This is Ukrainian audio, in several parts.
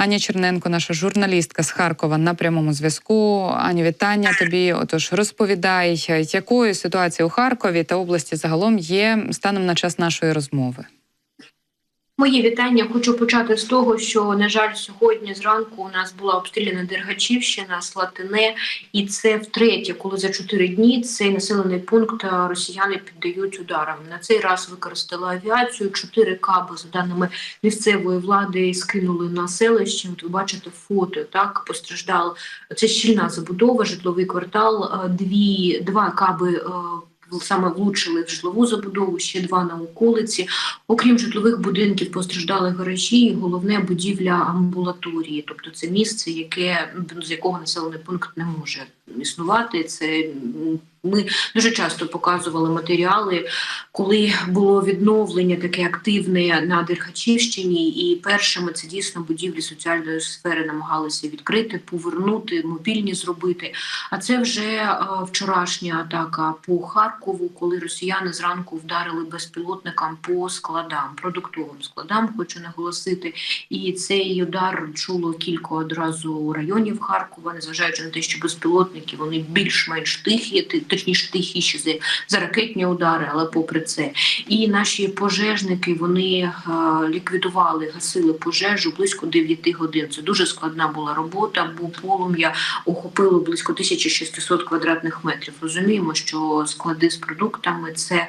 Аня Черненко, наша журналістка з Харкова на прямому зв'язку. Аня, вітання тобі. Отож, розповідай, якою ситуація у Харкові та області загалом є станом на час нашої розмови. Мої вітання. Хочу почати з того, що на жаль, сьогодні зранку у нас була обстріляна Дергачівщина, Слатине, і це втретє, коли за чотири дні цей населений пункт е, росіяни піддають ударам. На цей раз використали авіацію. Чотири каби за даними місцевої влади скинули на селище. От ви бачите фото. Так постраждав. Це щільна забудова, житловий квартал. е, Дві два каби. Саме влучили в житлову забудову, ще два на околиці. Окрім житлових будинків, постраждали гаражі, і головне будівля амбулаторії, тобто це місце, яке з якого населений пункт не може існувати. Це ми дуже часто показували матеріали, коли було відновлення таке активне на Дерхачівщині, і першими це дійсно будівлі соціальної сфери намагалися відкрити, повернути, мобільні зробити. А це вже е, вчорашня атака по Харкову, коли росіяни зранку вдарили безпілотникам по складам, продуктовим складам, хочу наголосити. І цей удар чуло кілька одразу районів Харкова, незважаючи на те, що безпілотники вони більш-менш тихі, ти- точніше тихіші за, за ракетні удари, але попри це. І наші пожежники вони е, ліквідували, гасили пожежу близько 9 годин. Це дуже складна була робота, бо полум'я охопило близько 1600 квадратних метрів. Розуміємо, що склади з продуктами це.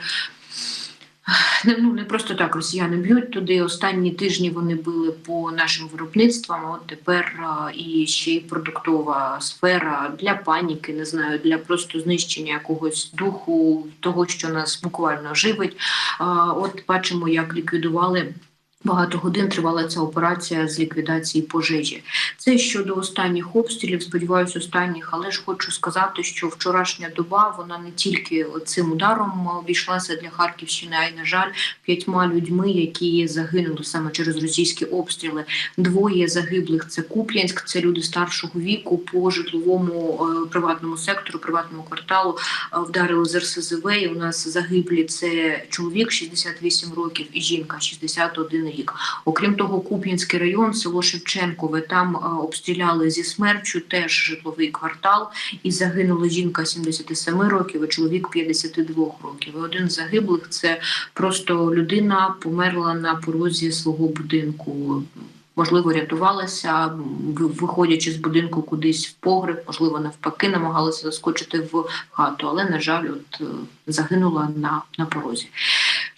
Ну не просто так росіяни б'ють туди. Останні тижні вони били по нашим виробництвам. От тепер і ще й продуктова сфера для паніки, не знаю, для просто знищення якогось духу, того, що нас буквально живить. От бачимо, як ліквідували. Багато годин тривала ця операція з ліквідації пожежі. Це щодо останніх обстрілів, сподіваюся, останніх, але ж хочу сказати, що вчорашня доба вона не тільки цим ударом обійшлася для Харківщини, а й на жаль, п'ятьма людьми, які загинули саме через російські обстріли. Двоє загиблих це Куп'янськ, це люди старшого віку по житловому е, приватному сектору, приватному кварталу е, вдарили з РСЗВ. І у нас загиблі це чоловік 68 років і жінка 61 рік. Окрім того, Куп'янський район, село Шевченкове, там е, обстріляли зі смерчю теж житловий квартал, і загинула жінка 77 років, і чоловік 52 років. І один з загиблих це просто людина померла на порозі свого будинку. Можливо, рятувалася, виходячи з будинку кудись в погреб, можливо, навпаки, намагалася заскочити в хату, але, на жаль, от е, загинула на, на порозі.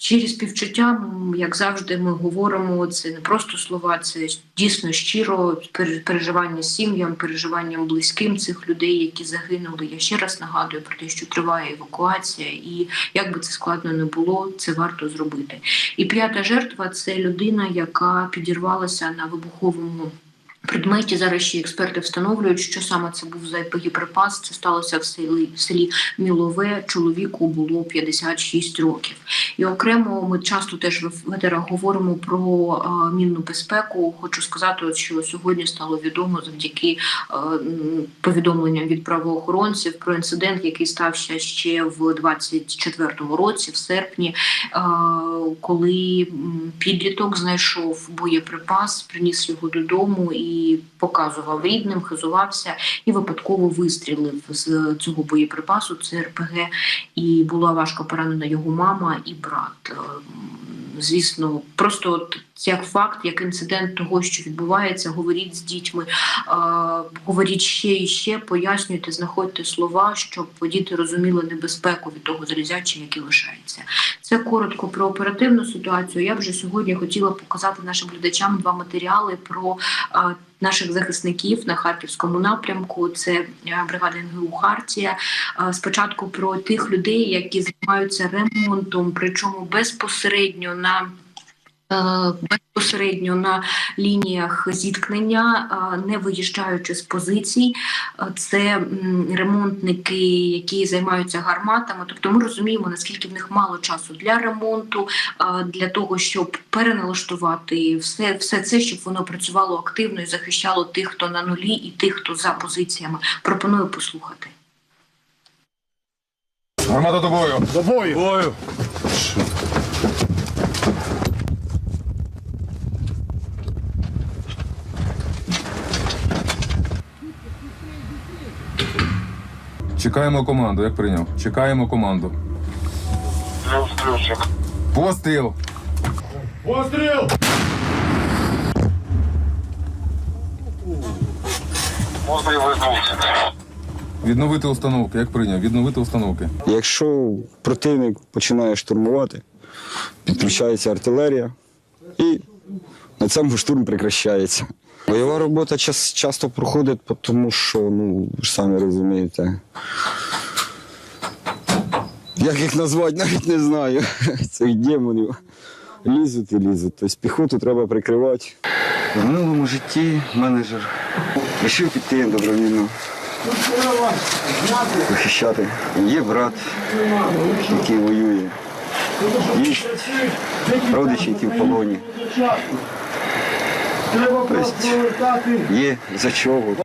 Щирі співчуття, як завжди, ми говоримо, це не просто слова, це дійсно щиро пере- переживання сім'ям, переживанням близьким цих людей, які загинули. Я ще раз нагадую про те, що триває евакуація, і як би це складно не було, це варто зробити. І п'ята жертва це людина, яка підірвалася на вибуховому. Предметі зараз ще експерти встановлюють, що саме це був за боєприпас. Це сталося в селі в селі Мілове. Чоловіку було 56 років. І окремо ми часто теж в етерах говоримо про е, мінну безпеку. Хочу сказати, що сьогодні стало відомо завдяки е, повідомленням від правоохоронців про інцидент, який стався ще в 24-му році, в серпні, е, коли підліток знайшов боєприпас, приніс його додому і показував рідним, хизувався і випадково вистрілив з цього боєприпасу. Це РПГ, і була важко поранена його мама і брат. Е, Звісно, просто от як факт, як інцидент того, що відбувається, говоріть з дітьми, е, говоріть ще і ще, пояснюйте, знаходьте слова, щоб діти розуміли небезпеку від того залізяча, який лишається. Це коротко про оперативну ситуацію. Я вже сьогодні хотіла показати нашим глядачам два матеріали про е, наших захисників на харківському напрямку. Це е, бригада НГУ Хартія. Е, Спочатку про тих людей, які займаються ремонтом, причому безпосередньо на безпосередньо на лініях зіткнення, е, не виїжджаючи з позицій. Е, Це ремонтники, які займаються гарматами. Тобто ми розуміємо, наскільки в них мало часу для ремонту, е, для того, щоб переналаштувати все, все це, щоб воно працювало активно і захищало тих, хто на нулі, і тих, хто за позиціями. Пропоную послухати. Гармата до бою. До бою! Бою. Чекаємо команду, як прийняв. Чекаємо команду. Постріл! Постріл! Постріл відбувся. Відновити установки, як прийняв. Відновити установки. Якщо противник починає штурмувати, підключається артилерія і на цьому штурм прекращається. Бойова робота час, часто проходить, тому що, ну, ви ж самі розумієте. Як їх назвати, навіть не знаю. Цих демонів. Лізуть і лізуть. Тобто піхоту треба прикривати. В минулому житті менеджер вирішив піти добровільно захищати. Є брат, який воює. Є родичі, які в полоні. Треба повертати. Є за чого.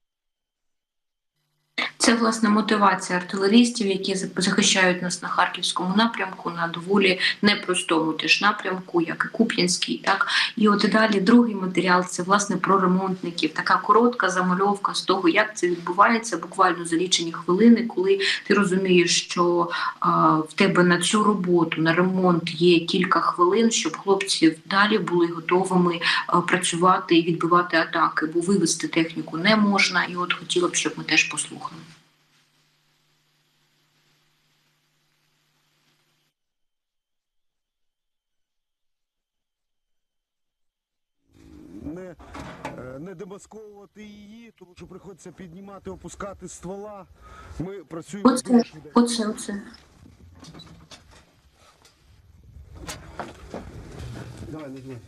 Це власне мотивація артилерістів, які захищають нас на харківському напрямку, на доволі непростому теж напрямку, як і Куп'янський. Так і от далі другий матеріал це власне про ремонтників. Така коротка замальовка з того, як це відбувається, буквально за лічені хвилини, коли ти розумієш, що а, в тебе на цю роботу на ремонт є кілька хвилин, щоб хлопці далі були готовими а, працювати і відбивати атаки, бо вивести техніку не можна. І от хотіла б, щоб ми теж послухали. Не демасковувати її, тому що приходиться піднімати, опускати ствола. Ми працюємо Оце, оце, оце. Давай, не знаю.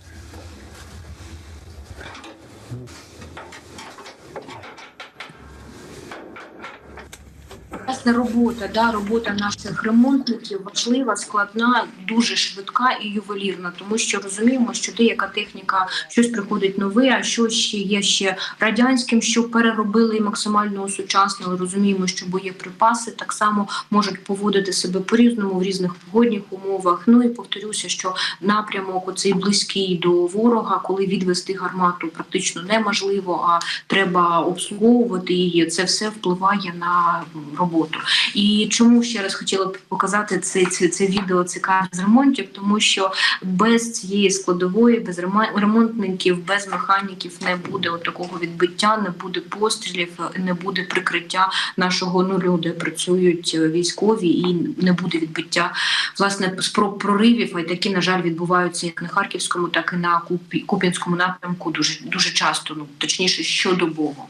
Власне, робота, да, робота наших ремонтників важлива, складна, дуже швидка і ювелірна, тому що розуміємо, що деяка техніка щось приходить нове, а що ще є ще радянським, що переробили і максимально осучаснили. Розуміємо, що боєприпаси так само можуть поводити себе по-різному в різних погодних умовах. Ну і повторюся, що напрямок оцей близький до ворога, коли відвести гармату практично неможливо, а треба обслуговувати її. Це все впливає на роботу. І чому ще раз хотіла б показати це, це, це відео цікаве з ремонтів, тому що без цієї складової, без ремонтників, без механіків не буде такого відбиття, не буде пострілів, не буде прикриття нашого нулю, де працюють військові, і не буде відбиття власне спроб проривів. А такі, на жаль, відбуваються як на харківському, так і на Купі- Куп'янському напрямку. Дуже дуже часто, ну точніше, щодобово.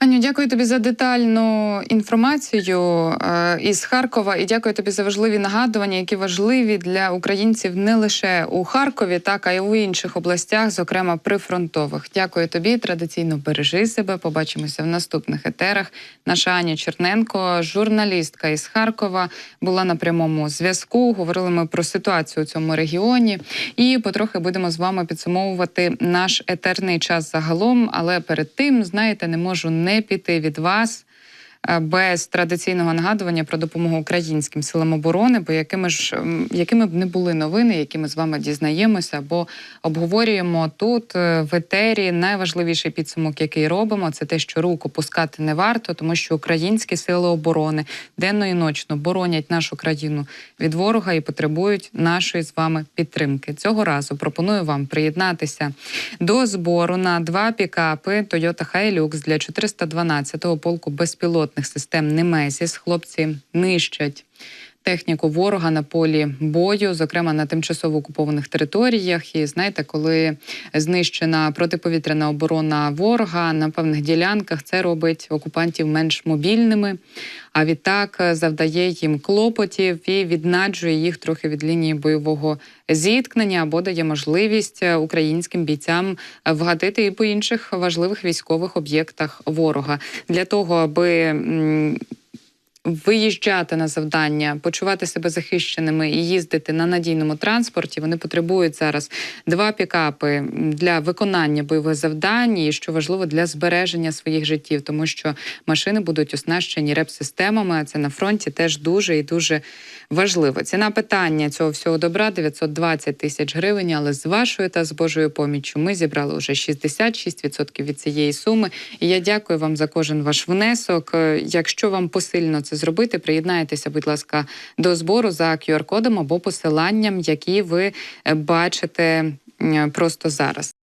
Аню, дякую тобі за детальну інформацію е, із Харкова, і дякую тобі за важливі нагадування, які важливі для українців не лише у Харкові, так а й у інших областях, зокрема прифронтових. Дякую тобі. Традиційно бережи себе. Побачимося в наступних етерах. Наша Аня Черненко, журналістка із Харкова, була на прямому зв'язку. Говорили ми про ситуацію у цьому регіоні, і потрохи будемо з вами підсумовувати наш етерний час загалом. Але перед тим, знаєте, не можу не піти від вас. Е, Без традиційного нагадування про допомогу українським силам оборони, бо якими ж якими б не були новини, які ми з вами дізнаємося або обговорюємо тут е, в етері. Найважливіший підсумок, який робимо, це те, що руку пускати не варто, тому що українські сили оборони денно і ночно боронять нашу країну від ворога і потребують нашої з вами підтримки. Цього разу пропоную вам приєднатися до збору на два пікапи Toyota Hilux для 412-го полку безпілотних систем Немезіс. Хлопці нищать. Техніку ворога на полі бою, зокрема на тимчасово окупованих територіях. І знаєте, коли знищена протиповітряна оборона ворога на певних ділянках, це робить окупантів менш мобільними, а відтак завдає їм клопотів і віднаджує їх трохи від лінії бойового зіткнення або дає можливість українським бійцям вгатити і по інших важливих військових об'єктах ворога для того, аби. Виїжджати на завдання, почувати себе захищеними і їздити на надійному транспорті. Вони потребують зараз два пікапи для виконання бойових завдань, і що важливо для збереження своїх життів, тому що машини будуть оснащені реп-системами. а Це на фронті теж дуже і дуже важливо. Ціна питання цього всього добра 920 тисяч гривень. Але з вашою та з Божою поміччю ми зібрали вже 66% від цієї суми. І я дякую вам за кожен ваш внесок. Е, Якщо вам посильно це зробити, приєднайтеся, будь ласка, до збору за QR-кодом або посиланням, які ви е, бачите просто зараз.